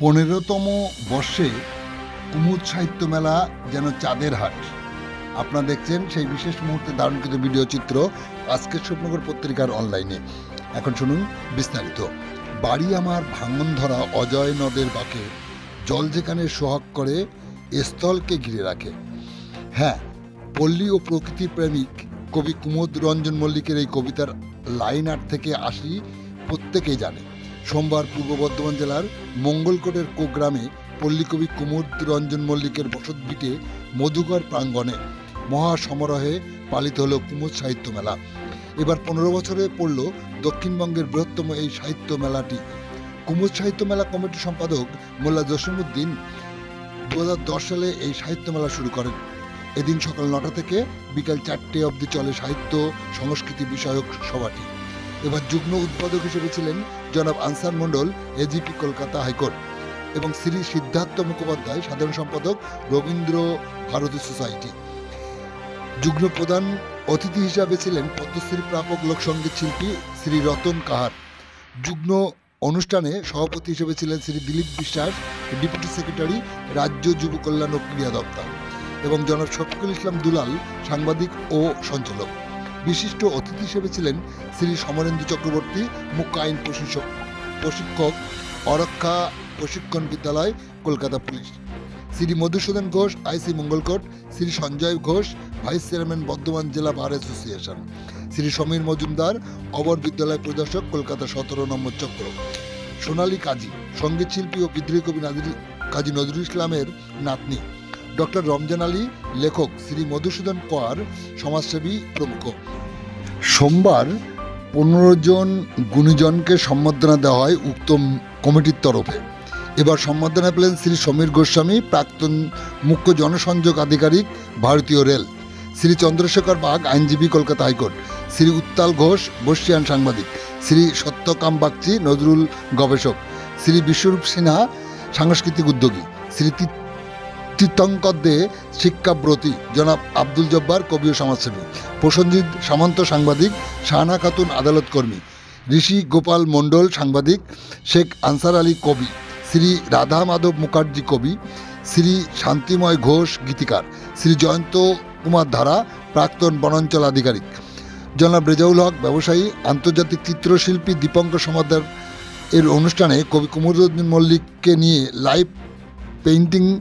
পনেরোতম বর্ষে কুমুদ সাহিত্য মেলা যেন চাঁদের হাট। আপনারা দেখছেন সেই বিশেষ মুহূর্তে ধারণকৃত ভিডিও চিত্র আজকের স্বপ্নগর পত্রিকার অনলাইনে। এখন শুনুন বিস্তারিত। বাড়ি আমার ভাঙন ধরা অজয় নদের বাঁকে, জল যেখানে সোহাগ করে স্থলকে ঘিরে রাখে। হ্যাঁ পল্লী ও প্রকৃতি প্রেমিক কবি কুমুদ রঞ্জন মল্লিকের এই কবিতার লাইন আর্ট থেকে আসি প্রত্যেকেই জানে। সোমবার পূর্ব বর্ধমান জেলার মঙ্গলকোটের কোগ্রামে পল্লীকবি কুমুদ রঞ্জন মল্লিকের বসতভিটে মধুকর প্রাঙ্গণে মহা সমারোহে পালিত হল কুমুদ সাহিত্য মেলা। এবার পনেরো বছরে পড়ল দক্ষিণবঙ্গের বৃহত্তম এই সাহিত্য মেলাটি। কুমুদ সাহিত্য মেলা কমিটির সম্পাদক মোল্লা জসিমুদ্দিন দু সালে এই সাহিত্য মেলা শুরু করেন। এদিন সকাল নটা থেকে বিকাল চারটে অবধি চলে সাহিত্য, সংস্কৃতি বিষয়ক সভাটি। এবার যুগ্ম উদ্বোধক হিসেবে ছিলেন জনাব Ansar Mondal AGP Kolkata high court এবং শ্রী সিদ্ধার্থ মুখোপাধ্যায়, সাধারণ সম্পাদক রবীন্দ্র ভারতী সোসাইটি। যুগ্ম প্রধান অতিথি হিসাবে ছিলেন পদ্মশ্রী প্রাপক লোকসঙ্গীত শিল্পী শ্রী রতন কাহার। যুগ্ম অনুষ্ঠানে সভাপতি হিসেবে ছিলেন শ্রী দিলীপ বিশ্বাস, ডেপুটি সেক্রেটারি রাজ্য যুব কল্যাণ ও ক্রীড়া দপ্তর এবং জনাব শফিকুল ইসলাম দুলাল, সাংবাদিক ও সঞ্চালক। বিশিষ্ট অতিথি হিসেবে ছিলেন শ্রী সমরেন্দ্র চক্রবর্তী মুখ্য আইন প্রশিক্ষক প্রশিক্ষক, অরক্ষা প্রশিক্ষণ বিদ্যালয়, Kolkata police. Shri Madhusudan Ghosh, IC Mangalkot, Shri Sanjay Ghosh, vice chairman Bardhaman জেলা বার অ্যাসোসিয়েশন। শ্রী সমীর মজুমদার, অবর বিদ্যালয় পরিদর্শক, কলকাতা সতেরো নম্বর চক্র। সোনালী কাজী, সংগীত শিল্পী ও বিদ্রোহী কবি নাজির, কাজী নজরুল ইসলামের নাতনি। ডক্টর রমজান আলী, লেখক শ্রী মধুসূদন কোয়ার, সমাজসেবী প্রমুখ। সোমবার পনেরো জন গুণীজনকে সম্বর্ধনা দেওয়া হয় উক্ত কমিটির তরফে। এবার সম্বর্ধনা পেলেন শ্রী সমীর গোস্বামী, প্রাক্তন মুখ্য জনসংযোগ আধিকারিক, ভারতীয় রেল। শ্রী চন্দ্রশেখর বাগ আইনজীবী, কলকাতা হাইকোর্ট। শ্রী উত্তাল ঘোষ বর্ষিয়ান সাংবাদিক। শ্রী সত্যকাম বাগচি, নজরুল গবেষক। শ্রী বিশ্বরূপ সিনহা, সাংস্কৃতিক উদ্যোগী। শ্রী তি- তীর্থঙ্কর দে শিক্ষাব্রতী, জনাব আব্দুল জব্বার কবি ও সমাজসেবী। প্রসঞ্জিৎ সামন্ত সাংবাদিক, শাহানা খাতুন আদালত কর্মী। ঋষি গোপাল মণ্ডল সাংবাদিক, শেখ আনসার আলী কবি। শ্রী রাধা মাধব মুখার্জি কবি। শ্রী শান্তিময় ঘোষ গীতিকার। শ্রী জয়ন্ত কুমার ধারা, প্রাক্তন বনাঞ্চল আধিকারিক। জনাব রেজাউল হক, ব্যবসায়ী, আন্তর্জাতিক চিত্রশিল্পী দীপঙ্কর সমাদার এর অনুষ্ঠানে কবি কুমরুদ্দিন মল্লিককে নিয়ে লাইভ পেইন্টিং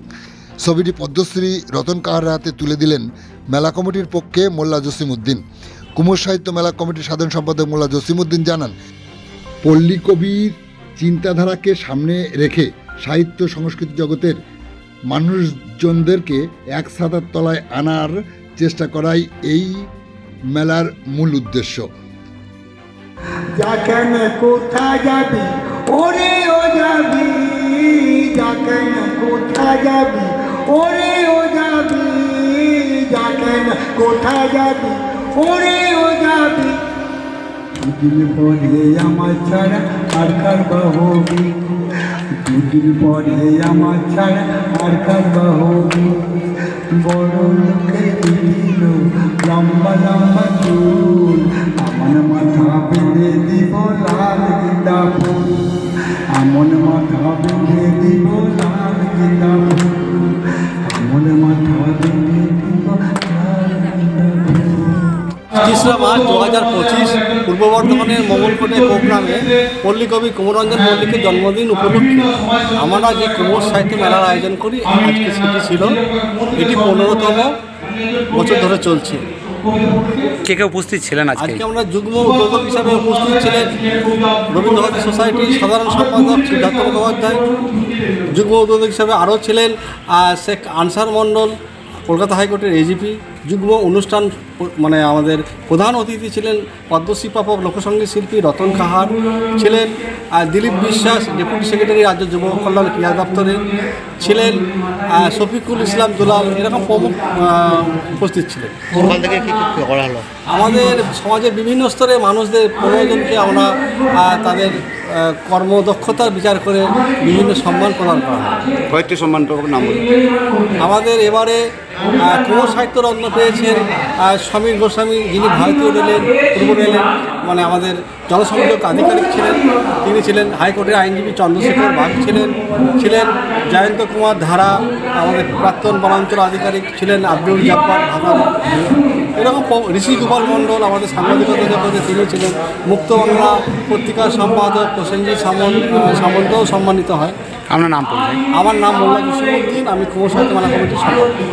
ছবিটি পদ্মশ্রী রতন কাহার হাতে তুলে দিলেন মেলা কমিটির পক্ষে মোল্লা জসিমউদ্দিন। কুমোর সাহিত্য মেলা কমিটির সাধারণ সম্পাদক মোল্লা জসিমউদ্দিন জানান, পল্লী কবির চিন্তাধারাকে সামনে রেখে সাহিত্য সংস্কৃতি জগতের মানুষজনদেরকে এক ছাতার তলায় আনার চেষ্টা করাই এই মেলার মূল উদ্দেশ্য। যাবি যাবি ওরে ও যাবি যাকেন কোথা যাবি? ওরে ও যাবি। দুদিন পরে আমার ছাড়া আর কার বাহবি দুদিন পরে আমার ছাড়া আর কার বাহবি বড় লোকে দিল লম্বা লম্বা চুল, আমার মাথা বেঁধে দিব লাল গিন্দা ফুল আমন মাথা বেঁধে দিব লাল গিন্দা ফুল তেসরা মার্চ দু হাজার পঁচিশ, পূর্ব বর্ধমানের মঙ্গলকোটে প্রোগ্রামে পল্লীকবি কুমরঞ্জন মল্লিকের জন্মদিন উপলক্ষে আমরা যে কুমোর সাহিত্য মেলার আয়োজন করি, আজকে সেটি ছিল, এটি পনেরোতম বছর ধরে চলছে। কে কে উপস্থিত ছিলেন আজকে? আজকে আমরা যুগ্ম উদ্যোগক হিসাবে উপস্থিত ছিলেন রবীন্দ্রভারতী সোসাইটি সোসাইটির সাধারণ সম্পাদক সিদ্ধার্থ মুখোপাধ্যায়, যুগ্ম উদ্যোগক হিসাবে আরও ছিলেন শেখ আনসার মণ্ডল কলকাতা হাইকোর্টের এজিপি যুগ্ম অনুষ্ঠান মানে আমাদের প্রধান অতিথি ছিলেন পদ্মশ্রী প্রাপক লোকসঙ্গীত শিল্পী রতন কাহার ছিলেন দিলীপ বিশ্বাস ডেপুটি সেক্রেটারি রাজ্য যুব কল্যাণ ক্রীড়া দপ্তরে ছিলেন শফিকুল ইসলাম দুলাল এরকম প্রমুখ উপস্থিত ছিলেন। আমাদের সমাজের বিভিন্ন স্তরে মানুষদের প্রয়োজনকে আমরা তাদের আহ, কর্মদক্ষতার বিচার করে বিভিন্ন সম্মান প্রদান করা হয়। কয়েকটি সম্মান নাম আমাদের এবারে কোন কুমার সাহিত্য রত্ন পেয়েছেন সমীর গোস্বামী যিনি ভারতীয় রেলের পূর্ব রেলের মানে আমাদের জনসংযোগ আধিকারিক ছিলেন তিনি ছিলেন হাইকোর্টের আইনজীবী চন্দ্রশেখর বাগ ছিলেন ছিলেন জয়ন্ত কুমার ধারা আমাদের প্রাক্তন বনাঞ্চল আধিকারিক ছিলেন আব্দুল জব্বার ঢাকা এরকম ঋষি গোপাল মণ্ডল আমাদের সাংবাদিকতা জগতে তিনি ছিলেন। মুক্ত বাংলা পত্রিকার সম্পাদক প্রসেনজিৎ সামন্ত সামন্তও সম্মানিত হয়। আপনার নাম আমার নাম মোল্লা জসিমুদ্দিন আমি কুমার সাহিত্য মেলা কমিটির সভাপতি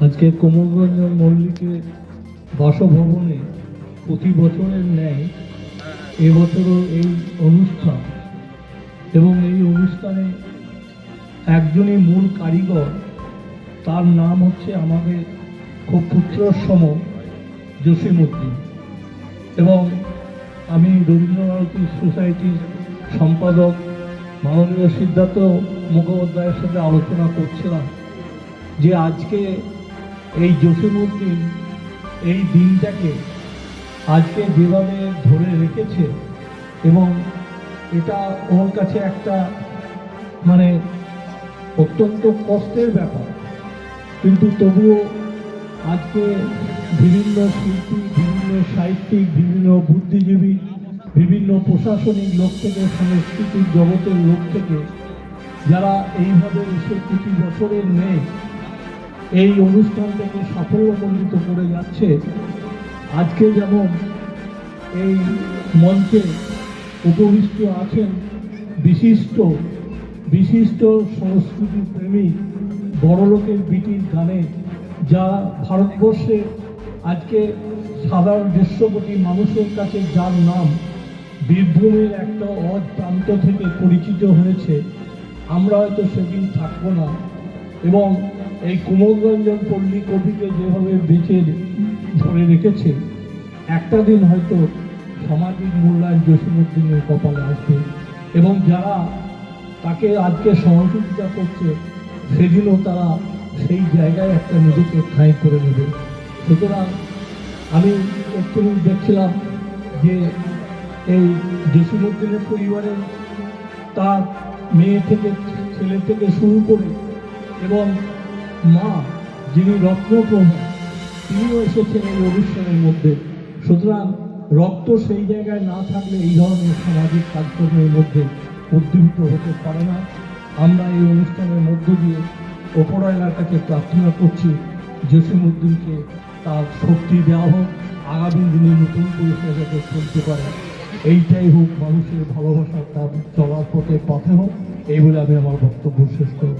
আজকে কোমরগঞ্জ মল্লিকের বাসভবনে প্রতি বছরের ন্যায় এবছরও এই অনুষ্ঠান এবং এই অনুষ্ঠানে একজনই মূল কারিগর, তার নাম হচ্ছে আমাদের খুব পুত্রসম জসিমুদ্দিন। এবং আমি রবীন্দ্রভারতী সোসাইটির সম্পাদক মাননীয় সিদ্ধার্থ মুখোপাধ্যায়ের সাথে আলোচনা করছিলাম। যে আজকে এই জসিমুদ্দিন এই দিনটাকে আজকে যেভাবে ধরে রেখেছে এবং এটা ওর কাছে একটা মানে অত্যন্ত কষ্টের ব্যাপার। কিন্তু তবুও আজকে বিভিন্ন শিল্পী, বিভিন্ন সাহিত্যিক, বিভিন্ন বুদ্ধিজীবী, বিভিন্ন প্রশাসনিক লোক থেকে, সাংস্কৃতিক জগতের লোক থেকে যারা এইভাবে এসে প্রতি বছরের নেই এই অনুষ্ঠানটাকে সাফল্যমণ্ডিত করে যাচ্ছে। আজকে যেমন এই মঞ্চে উপবিষ্ট আছেন বিশিষ্ট বিশিষ্ট সংস্কৃতি প্রেমী বড়লোকের বিটির গানে, যা ভারতবর্ষে আজকে সাধারণ দেড়শো মানুষের কাছে যার নাম, বীরভূমের একটা অজ প্রান্ত থেকে পরিচিত হয়েছে। আমরা হয়তো সেদিন থাকব না। এবং এই কুমোররঞ্জন পল্লী কবিকে যেভাবে বেঁচে ধরে রেখেছে, একটা দিন হয়তো সামাজিক মূল্যায়ন জসীমুদ্দিনের কপালে আসবে। এবং যারা তাকে আজকে সহযোগিতা করছে, সেদিনও তারা সেই জায়গায় একটা নিজেকে ঠাঁই করে নেবে। সুতরাং আমি একটু দেখছিলাম যে এই জসীমুদ্দিনের পরিবারের তার মেয়ে থেকে, ছেলে থেকে শুরু করে এবং মা, যিনি রত্নপ্রভা তিনিও এসেছেন এই অনুষ্ঠানের মধ্যে। সুতরাং রক্ত সেই জায়গায় না থাকলে এই ধরনের সামাজিক কাজকর্মের মধ্যে উদ্দীপিত হতে পারে না। আমরা এই অনুষ্ঠানের মধ্য দিয়ে ওপরওয়ালার কাছে প্রার্থনা করছি, জসিমউদ্দিনকে তার শক্তি দেওয়া হোক, আগামী দিনে নতুন পরিষেবা যাতে চলতে পারে। এইটাই হোক মানুষের ভালোবাসা তার চলার পথে পথে হোক, এই বলে আমি আমার বক্তব্য শেষ করব।